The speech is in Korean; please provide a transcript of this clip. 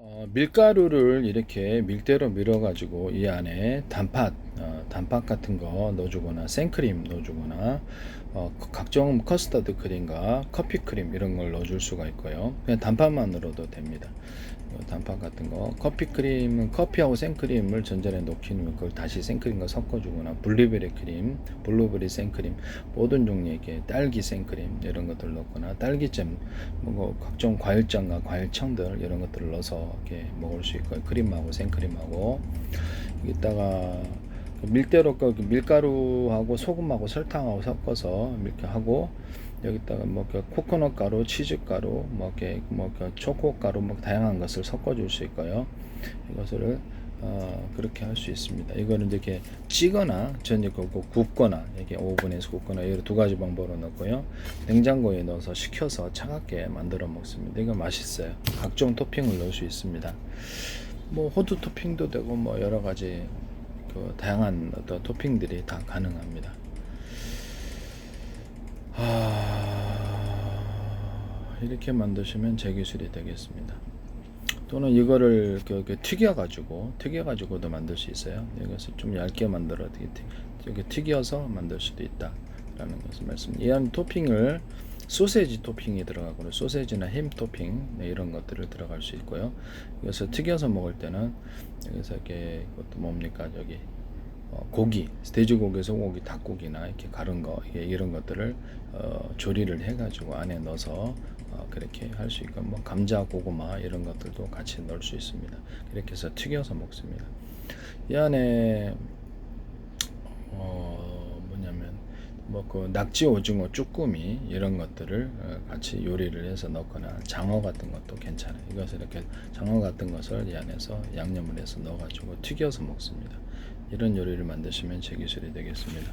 어, 밀가루를 이렇게 밀대로 밀어 가지고 이 안에 단팥, 어, 단팥 같은 거 넣어주거나 생크림 넣어주거나 어, 그 각종 커스터드 크림과 커피 크림 이런 걸 넣어줄 수가 있고요. 그냥 단팥만으로도 됩니다. 어, 단팥 같은 거, 커피 크림은 커피하고 생크림을 전자레인지에 녹이면 그걸 다시 생크림과 섞어주거나 블루베리 크림, 블루베리 생크림 모든 종류의 게 딸기 생크림 이런 것들 넣거나 딸기잼, 뭐 각종 과일장과 과일청들 이런 것들을 넣어서 이렇게 먹을 수 있고요. 크림하고 생크림하고 여기다가 그 밀대로 그 밀가루하고 소금하고 설탕하고 섞어서 이렇게 하고 여기다가 뭐그 코코넛 가루, 치즈 가루, 뭐 이렇게 뭐그 초코 가루 뭐 다양한 것을 섞어 줄 수 있고요. 이것을 어, 그렇게 할 수 있습니다. 이거는 이렇게 찌거나 전이 그 굽거나 이렇게 오븐에서 굽거나 이런 두 가지 방법으로 넣고요. 냉장고에 넣어서 식혀서 차갑게 만들어 먹습니다. 이거 맛있어요. 각종 토핑을 넣을 수 있습니다. 뭐 호두 토핑도 되고 뭐 여러 가지 그 다양한 어떤 토핑들이 다 가능합니다. 아, 이렇게 만드시면 제 기술이 되겠습니다. 또는 이거를 이렇게 튀겨 가지고 튀겨 가지고도 만들 수 있어요. 이것을 좀 얇게 만들어 이렇게 튀겨서 만들 수도 있다라는 것을 말씀. 이한 토핑을 소세지 토핑이 들어가고 소세지나 햄 토핑 네, 이런 것들을 들어갈 수 있고요. 이것을 튀겨서 먹을 때는 여기서 이렇게 그것도 뭡니까 저기 어, 고기, 돼지고기, 소고기, 닭고기나 이렇게 가른 거 예, 이런 것들을 어, 조리를 해가지고 안에 넣어서 어, 그렇게 할 수 있고 뭐 감자, 고구마 이런 것들도 같이 넣을 수 있습니다. 이렇게 해서 튀겨서 먹습니다. 이 안에 어, 뭐 그 낙지, 오징어, 쭈꾸미 이런 것들을 어, 같이 요리를 해서 넣거나 장어 같은 것도 괜찮아요. 이것을 이렇게 장어 같은 것을 이 안에서 양념을 해서 넣어 가지고 튀겨서 먹습니다. 이런 요리를 만드시면 제 기술이 되겠습니다.